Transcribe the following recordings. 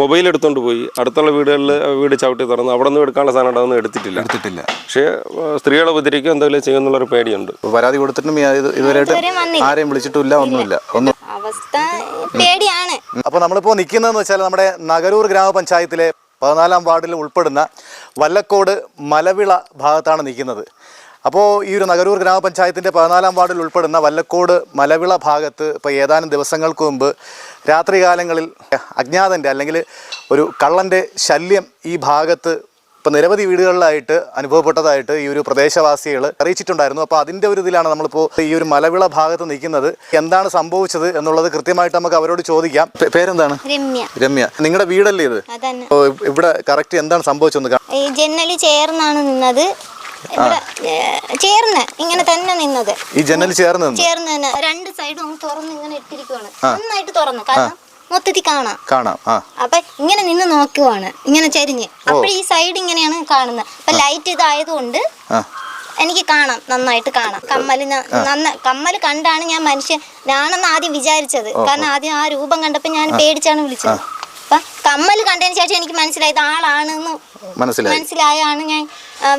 Mobile എടുത്തോണ്ട് പോയി. അടുത്തുള്ള വീടുകളിൽ വീട് ചവിട്ടി തുറന്ന് അവിടെ നിന്ന് എടുക്കാനുള്ള സാധനം അതൊന്നും എടുത്തിട്ടില്ല. എടുത്തിട്ടില്ല. പക്ഷേ സ്ത്രീകളെ ഉപദ്രവിക്കും എന്തെങ്കിലും ചെയ്യുന്നുള്ളൊരു പേടിയുണ്ട്. പരാതി കൊടുത്തിട്ടും ഇതുവരെയായിട്ട് ആരെയും വിളിച്ചിട്ടില്ല ഒന്നുമില്ല. ഒന്നും അവസ്ഥ പേടിയാണ്. അപ്പോൾ നമ്മളിപ്പോൾ നിൽക്കുന്നതെന്ന് വെച്ചാൽ നമ്മുടെ നഗരൂർ ഗ്രാമപഞ്ചായത്തിലെ പതിനാലാം വാർഡിൽ ഉൾപ്പെടുന്ന വല്ലക്കോട് മലവിള ഭാഗത്താണ് നിൽക്കുന്നത് അപ്പോൾ ഈ ഒരു നഗരൂർ ഗ്രാമപഞ്ചായത്തിന്റെ പതിനാലാം വാർഡിൽ ഉൾപ്പെടുന്ന വല്ലക്കോട് മലവിള ഭാഗത്ത് ഇപ്പോൾ ഏതാനും ദിവസങ്ങൾക്ക് മുമ്പ് രാത്രികാലങ്ങളിൽ അജ്ഞാതന്റെ അല്ലെങ്കിൽ ഒരു കള്ളന്റെ ശല്യം ഈ ഭാഗത്ത് ഇപ്പോൾ നിരവധി വീടുകളിലായിട്ട് അനുഭവപ്പെട്ടതായിട്ട് ഈ ഒരു പ്രദേശവാസികൾ അറിയിച്ചിട്ടുണ്ടായിരുന്നു. അപ്പോൾ അതിന്റെ ഒരു ഇതിലാണ് നമ്മളിപ്പോൾ ഈ ഒരു മലവിള ഭാഗത്ത് നിൽക്കുന്നത്. എന്താണ് സംഭവിച്ചത് എന്നുള്ളത് കൃത്യമായിട്ട് നമുക്ക് അവരോട് ചോദിക്കാം. പേരെന്താണ്? രമ്യ. രമ്യ. നിങ്ങളുടെ വീടല്ലേ ഇത്? ഇവിടെ കറക്റ്റ് എന്താണ് സംഭവിച്ചത് ജനൽ ചേർന്നാണ് നിന്നത്. ചേർന്ന് ഇങ്ങനെ തന്നെ നിന്നത്. ഈ ജനൽ ചേർന്ന് ചേർന്ന് തന്നെ. രണ്ട് സൈഡും തുറന്ന് ഇങ്ങനെ ഇട്ടിരിക്കുവാണ്. നന്നായിട്ട് തുറന്നു. കാരണം മൊത്തത്തിൽ കാണാം. കാണാം. അപ്പൊ ഇങ്ങനെ നിന്ന് നോക്കുവാണ്. ഇങ്ങനെ ചരിഞ്ഞ്. അപ്പൊ ഈ സൈഡ് ഇങ്ങനെയാണ് കാണുന്നത്. അപ്പൊ ലൈറ്റ് ഇതായതുകൊണ്ട് എനിക്ക് കാണാം. നന്നായിട്ട് കാണാം. കമ്മൽ നന്ന കമ്മൽ കണ്ടാണ് ഞാൻ മനുഷ്യനാണെന്ന് ആദ്യം വിചാരിച്ചത്. കാരണം ആദ്യം ആ രൂപം കണ്ടപ്പോ ഞാൻ പേടിച്ചാണ് വിളിച്ചത്. അപ്പൊ കമ്മൽ കണ്ടതിന് ശേഷം എനിക്ക് മനസ്സിലായത് ആളാണെന്ന് മനസ്സിലായാണ് ഞാൻ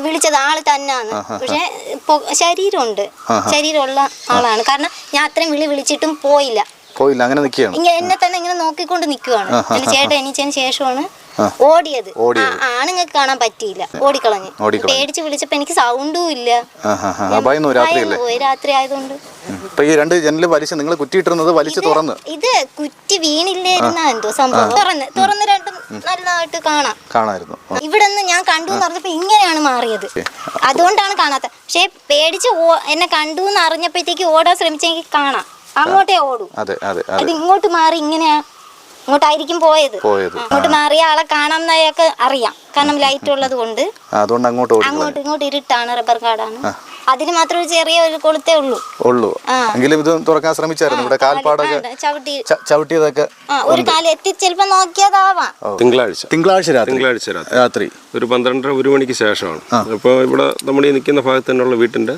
വിളിച്ചത് ആൾ തന്നെയാണ് പക്ഷെ ശരീരമുണ്ട്. ശരീരമുള്ള ആളാണ്. കാരണം ഞാൻ അത്രയും വിളി വിളിച്ചിട്ടും പോയില്ല. പോയില്ല അങ്ങനെ നിൽക്കുകയാണ് എന്നെ തന്നെ ഇങ്ങനെ നോക്കിക്കൊണ്ട് നിൽക്കുവാണ് എന്റെ ചേട്ടൻ എണീച്ചതിന് ശേഷമാണ് ഓടിയത്. ആണുങ്ങൾക്ക് കാണാൻ പറ്റിയില്ല. ഓടിക്കളഞ്ഞ്. പേടിച്ച് വിളിച്ചപ്പോ എനിക്ക് സൗണ്ടും ഇല്ല. രാത്രി ആയതുകൊണ്ട്. ഈ രണ്ട് വലിച്ച് നിങ്ങൾ കുറ്റിയിട്ടിരുന്നത് വലിച്ച് തുറന്ന്. ഇത് കുറ്റി വീണില്ലായിരുന്ന എന്തോ സംഭവം. തുറന്ന് തുറന്ന് നല്ലതായിട്ട് കാണാം. കാണാമായിരുന്നു. ഇവിടെ നിന്ന് ഞാൻ കണ്ടു എന്ന് പറഞ്ഞപ്പോ ഇങ്ങനെയാണ് മാറിയത്. അതുകൊണ്ടാണ് കാണാത്ത. പക്ഷെ പേടിച്ച് എന്നെ കണ്ടു എന്ന് അറിഞ്ഞപ്പോഴത്തേക്ക് ഓടാൻ ശ്രമിച്ചെങ്കിൽ കാണാം. അങ്ങോട്ടേ ഓടും. അതെ അതെ അതെ. ഇങ്ങോട്ട് മാറി ഇങ്ങനെയാ ഇങ്ങോട്ടായിരിക്കും പോയത്. അങ്ങോട്ട് മാറിയ ആളെ കാണാമെന്നൊക്കെ അറിയാം. കാരണം ലൈറ്റ് ഉള്ളത് കൊണ്ട്. അതുകൊണ്ട് അങ്ങോട്ട് അങ്ങോട്ട് ഇങ്ങോട്ട് ഇരുട്ടാണ് റബ്ബർ കാടാണ്. അതിന് മാത്രം ഒരു ചെറിയ ഒരു കൊളുത്തേ ഉള്ളൂ. ഉള്ളൂ. എങ്കിലും ഇത് തുറക്കാൻ ശ്രമിച്ചായിരുന്നു. ഇവിടെ കാൽപ്പാടൊക്കെ ചവിട്ടിയതൊക്കെ ഒരു കാൽ എത്തി ചിലപ്പോ നോക്കിയതാവാം. തിങ്കളാഴ്ച. തിങ്കളാഴ്ച രാത്രി. തിങ്കളാഴ്ച രാത്രി. ഒരു പന്ത്രണ്ടര ഒരു മണിക്ക് ശേഷമാണ്. അപ്പോൾ ഇവിടെ നമ്മൾ ഈ നിൽക്കുന്ന ഭാഗത്ത് തന്നെയുള്ള വീട്ടിന്റെ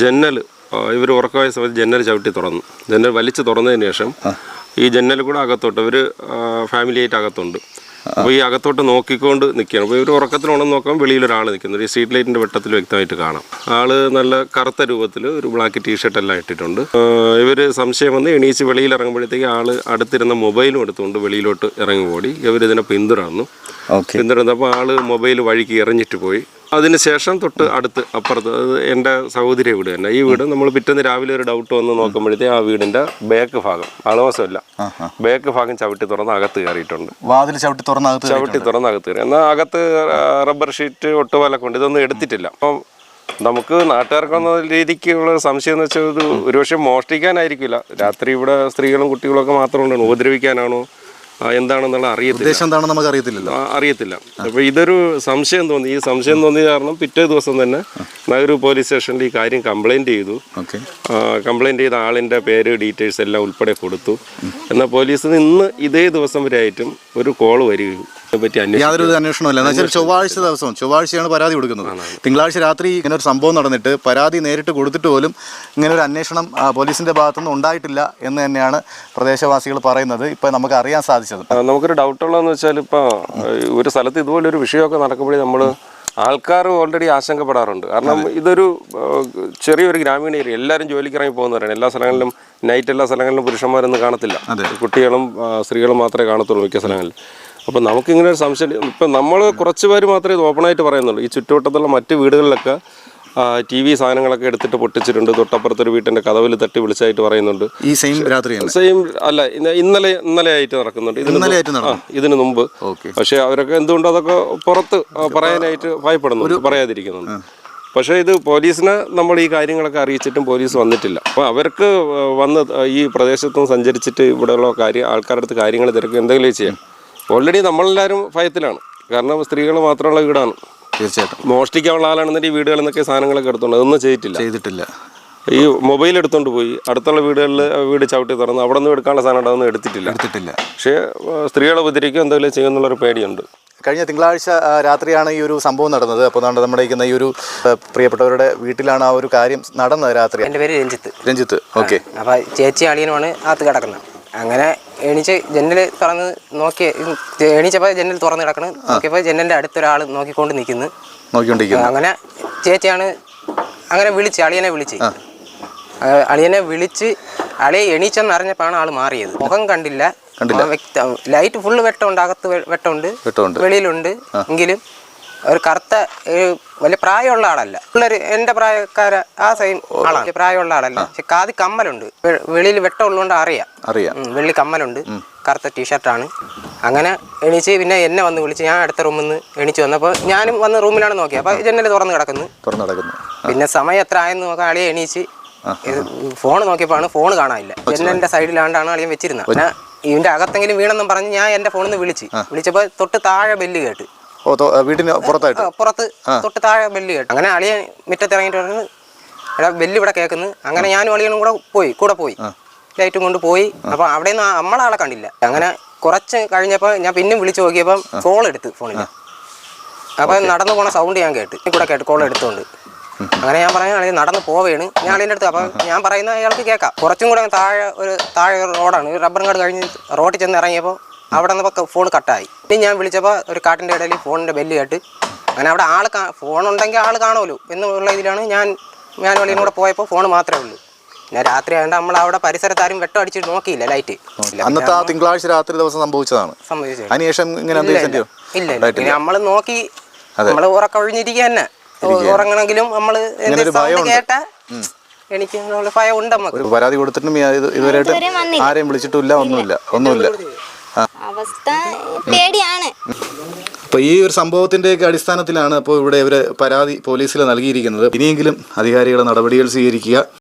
ജന്നൽ ഇവർ ഉറക്കമായ സമയത്ത് ജന്നൽ ചവിട്ടി തുറന്നു. ജനൽ വലിച്ചു തുറന്നതിന് ശേഷം ഈ ജന്നൽ കൂടെ അകത്തോട്ട് ഇവർ ഫാമിലി ആയിട്ട് അകത്തുണ്ട്. അപ്പോൾ ഈ അകത്തോട്ട് നോക്കിക്കൊണ്ട് നിൽക്കുകയാണ്. അപ്പോൾ ഉറക്കത്തിൽ ഉണ്ടെന്ന് നോക്കാൻ വെളിയിൽ ഒരാൾ നിൽക്കുന്നു. ഈ സ്ട്രീറ്റ് ലൈറ്റിന്റെ വെട്ടത്തിൽ വ്യക്തമായിട്ട് കാണാം. ആൾ നല്ല കറുത്ത രൂപത്തിൽ ഒരു ബ്ലാക്ക് ടീഷർട്ട് എല്ലാം ഇട്ടിട്ടുണ്ട്. ഇവർ സംശയം വന്ന് എണീച്ച് വെളിയിൽ ഇറങ്ങുമ്പോഴത്തേക്ക് ആൾ അടുത്തിരുന്ന മൊബൈലും എടുത്തുകൊണ്ട് വെളിയിലോട്ട് ഇറങ്ങി ഓടി ഇവരിതിനെ പിന്തുടർന്നു. പിന്തുടർന്നപ്പോൾ ആൾ മൊബൈൽ വഴിക്ക് എറിഞ്ഞിട്ട് പോയി. അതിനുശേഷം തൊട്ട് അടുത്ത് അപ്പുറത്ത് അത് എന്റെ സഹോദരി വീട് തന്നെ. ഈ വീട് നമ്മൾ പിറ്റേന്ന് രാവിലെ ഒരു ഡൗട്ട് വന്ന് നോക്കുമ്പോഴത്തേ ആ വീടിന്റെ ബാക്ക് ഭാഗം അളവസമല്ല ബാക്ക് ഭാഗം ചവിട്ടി തുറന്ന് അകത്ത് കയറിയിട്ടുണ്ട്. വാതിൽ ചവിട്ടി തുറന്ന് ചവിട്ടി തുറന്ന് അകത്ത് കയറി. എന്നാൽ അകത്ത് റബ്ബർ ഷീറ്റ് ഒട്ടുപോലെ കൊണ്ട് ഇതൊന്നും എടുത്തിട്ടില്ല. അപ്പം നമുക്ക് നാട്ടുകാർക്കെന്ന രീതിക്കുള്ള സംശയം എന്ന് വെച്ചാൽ ഇത് ഒരുപക്ഷെ മോഷ്ടിക്കാനായിരിക്കില്ല. രാത്രി ഇവിടെ സ്ത്രീകളും കുട്ടികളും ഒക്കെ മാത്രം ഉണ്ടാണ് ഉപദ്രവിക്കാനാണോ? എന്താണെന്നുള്ള അറിയത്തില്ല. ഉദ്ദേശം എന്താണെന്ന് നമുക്ക് അറിയത്തില്ലല്ലോ അറിയത്തില്ല. അപ്പോൾ ഇതൊരു സംശയം തോന്നി. ഈ സംശയം തോന്നിയ കാരണം പിറ്റേ ദിവസം തന്നെ നഗരൂർ പോലീസ് സ്റ്റേഷനിൽ ഈ കാര്യം കംപ്ലൈന്റ് ചെയ്തു. ഓക്കെ. കംപ്ലൈന്റ് ചെയ്ത ആളിന്റെ പേര് ഡീറ്റെയിൽസ് എല്ലാം ഉൾപ്പെടെ കൊടുത്തു. എന്നാൽ പോലീസ് നിന്ന് ഇതേ ദിവസം വരെ ആയിട്ടും ഒരു കോൾ വരികയും യാതൊരു അന്വേഷണമില്ല ചൊവ്വാഴ്ച ദിവസം ചൊവ്വാഴ്ചയാണ് പരാതി കൊടുക്കുന്നത്. തിങ്കളാഴ്ച രാത്രി ഇങ്ങനെ ഒരു സംഭവം നടന്നിട്ട് പരാതി നേരിട്ട് കൊടുത്തിട്ട് പോലും ഇങ്ങനെ ഒരു അന്വേഷണം പോലീസിന്റെ ഭാഗത്തുനിന്ന് ഉണ്ടായിട്ടില്ല എന്ന് തന്നെയാണ് പ്രദേശവാസികൾ പറയുന്നത്. ഇപ്പൊ നമുക്ക് അറിയാൻ സാധിച്ചത്. നമുക്കൊരു ഡൗട്ടുള്ളതെന്ന് വെച്ചാൽ ഇപ്പൊ ഒരു സ്ഥലത്ത് ഇതുപോലെ ഒരു വിഷയമൊക്കെ നടക്കുമ്പോഴേ നമ്മൾ ആൾക്കാർ ഓൾറെഡി ആശങ്കപ്പെടാറുണ്ട്. കാരണം ഇതൊരു ചെറിയൊരു ഗ്രാമീണ ഏരിയ എല്ലാവരും ജോലിക്ക് ഇറങ്ങി പോകുന്നവരാണ്. എല്ലാ സ്ഥലങ്ങളിലും നൈറ്റ് എല്ലാ സ്ഥലങ്ങളിലും പുരുഷന്മാരൊന്നും കാണത്തില്ല. കുട്ടികളും സ്ത്രീകളും മാത്രമേ കാണത്തുള്ളൂ മിക്ക സ്ഥലങ്ങളിൽ അപ്പം നമുക്കിങ്ങനെ ഒരു സംശയം ഇപ്പം നമ്മൾ കുറച്ച് പേര് മാത്രമേ ഇത് ഓപ്പണായിട്ട് പറയുന്നുള്ളൂ. ഈ ചുറ്റുവട്ടത്തുള്ള മറ്റ് വീടുകളിലൊക്കെ ടി വി സാധനങ്ങളൊക്കെ എടുത്തിട്ട് പൊട്ടിച്ചിട്ടുണ്ട്. തൊട്ടപ്പുറത്തൊരു വീട്ടിന്റെ കഥവിൽ തട്ടി വിളിച്ചായിട്ട് പറയുന്നുണ്ട്. ഈ സെയിം രാത്രി സെയിം അല്ല ഇന്നലെ ഇന്നലെ ആയിട്ട് നടക്കുന്നുണ്ട് ഇതിന് ഇതിന് മുമ്പ്. പക്ഷെ അവരൊക്കെ എന്തുകൊണ്ട് അതൊക്കെ പുറത്ത് പറയാനായിട്ട് ഭയപ്പെടുന്നുണ്ട് പറയാതിരിക്കുന്നുണ്ട്. പക്ഷേ ഇത് പോലീസിനെ നമ്മൾ ഈ കാര്യങ്ങളൊക്കെ അറിയിച്ചിട്ടും പോലീസ് വന്നിട്ടില്ല. അപ്പോൾ അവർക്ക് വന്ന് ഈ പ്രദേശത്തും സഞ്ചരിച്ചിട്ട് ഇവിടെയുള്ള കാര്യം ആൾക്കാരുടെ അടുത്ത് കാര്യങ്ങൾ തിരക്കും എന്തെങ്കിലും ചെയ്യാം. ഓൾറെഡി നമ്മളെല്ലാവരും ഭയത്തിലാണ്. കാരണം സ്ത്രീകൾ മാത്രമുള്ള വീടാണ്. തീർച്ചയായിട്ടും. മോഷ്ടിക്കാനുള്ള ആളാണെന്നുണ്ടെങ്കിൽ ഈ വീടുകളിൽ നിന്നൊക്കെ സാധനങ്ങളൊക്കെ എടുത്തോണ്ട് അതൊന്നും ചെയ്തിട്ടില്ല. ചെയ്തിട്ടില്ല. ഈ മൊബൈൽ എടുത്തോണ്ട് പോയി. അടുത്തുള്ള വീടുകളിൽ വീട് ചവിട്ടി തുറന്ന് അവിടെ നിന്ന് എടുക്കാനുള്ള സാധനം അതൊന്നും എടുത്തിട്ടില്ല. എടുത്തിട്ടില്ല. പക്ഷേ സ്ത്രീകളെ ഉപദ്രവിക്കും എന്തെങ്കിലും ചെയ്യുന്നുള്ളൊരു പേടിയുണ്ട്. കഴിഞ്ഞ തിങ്കളാഴ്ച രാത്രിയാണ് ഈ ഒരു സംഭവം നടന്നത്. അപ്പോൾ നമ്മുടെ നമ്മുടെ ഇരിക്കുന്ന ഈ ഒരു പ്രിയപ്പെട്ടവരുടെ വീട്ടിലാണ് ആ ഒരു കാര്യം നടന്നത് രാത്രി. എന്റെ പേര് രഞ്ജിത്ത്. രഞ്ജിത്ത്. ഓക്കെ. അപ്പോൾ ചേച്ചി അളിയനുമാണ് അകത്ത് കിടക്കുന്നത്. അങ്ങനെ എണീച്ച് ജനൽ തുറന്ന് നോക്കി എണീച്ചപ്പോൾ ജനൽ തുറന്ന് കിടക്കണ്. നോക്കിയപ്പോൾ ജനലിന്റെ അടുത്തൊരാൾ നോക്കിക്കൊണ്ട് നിൽക്കുന്നു നോക്കിക്കൊണ്ടിരിക്കുന്നു. അങ്ങനെ ചേച്ചിയാണ് അങ്ങനെ വിളിച്ച് അളിയനെ വിളിച്ച്. അളിയനെ വിളിച്ച് അളിയെ എണീച്ചെന്ന് അറിഞ്ഞപ്പോഴാണ് ആൾ മാറിയത്. മുഖം കണ്ടില്ല. ലൈറ്റ് ഫുള്ള് വെട്ടമുണ്ട് അകത്ത് വെട്ടമുണ്ട്. വെളിയിലുണ്ട്. എങ്കിലും ഒരു കറുത്ത വലിയ പ്രായമുള്ള ആളല്ല. പിള്ളേർ എന്റെ പ്രായക്കാര ആ സൈൻ ആളാണ് പ്രായമുള്ള ആളല്ല. പക്ഷെ കാതി കമ്മലുണ്ട്. വെളിയിൽ വെട്ടമുള്ളതുകൊണ്ട് അറിയാം. അറിയാം. വെള്ളി കമ്മലുണ്ട്. കറുത്ത ടീഷർട്ടാണ്. അങ്ങനെ എണീച്ച് പിന്നെ എന്നെ വന്ന് വിളിച്ച് ഞാൻ അടുത്ത റൂമിൽ നിന്ന് എണീച്ച് വന്നപ്പോൾ ഞാനും വന്ന് റൂമിലാണ് നോക്കിയത് അപ്പോൾ ജനൽ തുറന്ന് കിടക്കുന്നു. തുറന്നു നടക്കുന്നു പിന്നെ സമയം എത്ര ആയെന്ന് നോക്കാൻ അളിയെ എണീച്ച് ഫോൺ നോക്കിയപ്പോഴാണ് ഫോൺ കാണാനില്ല. ജനലിന്റെ സൈഡിലാണ്ടാണ് അളിയൻ വെച്ചിരുന്നത്. പിന്നെ ഇതിന്റെ അകത്തെങ്കിലും വീണെന്നും പറഞ്ഞ് ഞാൻ എന്റെ ഫോണിൽ നിന്ന് വിളിച്ച്. വിളിച്ചപ്പോൾ തൊട്ട് താഴെ ബെല്ല് കേട്ട്. വീട്ടിന് പുറത്തായിട്ട്? പുറത്ത് തൊട്ട് താഴെ ബെല്ല് കേട്ടു. അങ്ങനെ അളിയൻ മുറ്റത്ത് ഇറങ്ങിയിട്ട് പറഞ്ഞു എടാ ബെല്ല് ഇവിടെ കേൾക്കുന്നു. അങ്ങനെ ഞാനും അളിയനും കൂടെ പോയി കൂടെ പോയി. ലൈറ്റും കൊണ്ട് പോയി. അപ്പൊ അവിടെ നിന്ന് നമ്മളാളെ കണ്ടില്ല. അങ്ങനെ കുറച്ച് കഴിഞ്ഞപ്പോൾ ഞാൻ പിന്നെ വിളിച്ചു നോക്കിയപ്പം കോൾ എടുത്ത് ഫോണിൽ അപ്പൊ നടന്നു പോണ സൗണ്ട് ഞാൻ കേട്ട്. കൂടെ കേട്ട് കോൾ എടുത്തോണ്ട്. അങ്ങനെ ഞാൻ പറഞ്ഞ അളിയൻ നടന്ന് പോവേണ്. ഞാൻ അളിന്റെ അടുത്ത് അപ്പം ഞാൻ പറയുന്ന അയാൾക്ക് കേൾക്കാം. കുറച്ചും കൂടെ താഴെ ഒരു താഴെ റോഡാണ് ഒരു റബ്ബർ കാട് കഴിഞ്ഞ് റോഡിൽ ചെന്ന് ഇറങ്ങിയപ്പോൾ അവിടെ നിന്ന് ഫോൺ കട്ടായി ഇനി ഞാൻ വിളിച്ചപ്പോൾ ഒരു കാട്ടിന്റെ ഇടയിൽ ഫോണിന്റെ ബെല്ല് കേട്ട് അങ്ങനെ അവിടെ ആൾ ഫോൺ ഉണ്ടെങ്കിൽ ആൾ കാണുമല്ലോ എന്നുള്ള ഇതിലാണ് ഞാൻ ഞാൻ വെളിയിൽ കൂടെ പോയപ്പോൾ ഫോൺ മാത്രമേ ഉള്ളൂ. പിന്നെ രാത്രി ആയതുകൊണ്ട് നമ്മൾ അവിടെ പരിസരത്ത് ആരും വെട്ടം അടിച്ചിട്ട് നോക്കിയില്ല ലൈറ്റ് അന്നത്തെ ആ തിങ്കളാഴ്ച രാത്രി ദിവസം സംഭവിച്ചതാണ്. സംഭവിച്ചു അതിനുശേഷം ഇങ്ങനെ ഇല്ല, നമ്മൾ നോക്കി നമ്മൾ ഉറക്കൊഴിഞ്ഞിരിക്കുക തന്നെ. ഉറങ്ങണമെങ്കിലും നമ്മൾ. കേട്ട എനിക്ക് ഭയം ഉണ്ട് നമുക്ക്. പരാതി കൊടുത്തിട്ടും ഇതുവരെയായിട്ട് ഇതുവരെ ആരെയും വിളിച്ചിട്ടില്ല ഒന്നുമില്ല. ഒന്നുമില്ല. അവസ്ഥ പേടിയാണ്. അപ്പോൾ ഈ ഒരു സംഭവത്തിന്റെയൊക്കെ അടിസ്ഥാനത്തിലാണ് അപ്പോൾ ഇവിടെ ഇവർ പരാതി പോലീസിൽ നൽകിയിരിക്കുന്നത്. ഇനിയെങ്കിലും അധികാരികൾ നടപടികൾ സ്വീകരിക്കുക.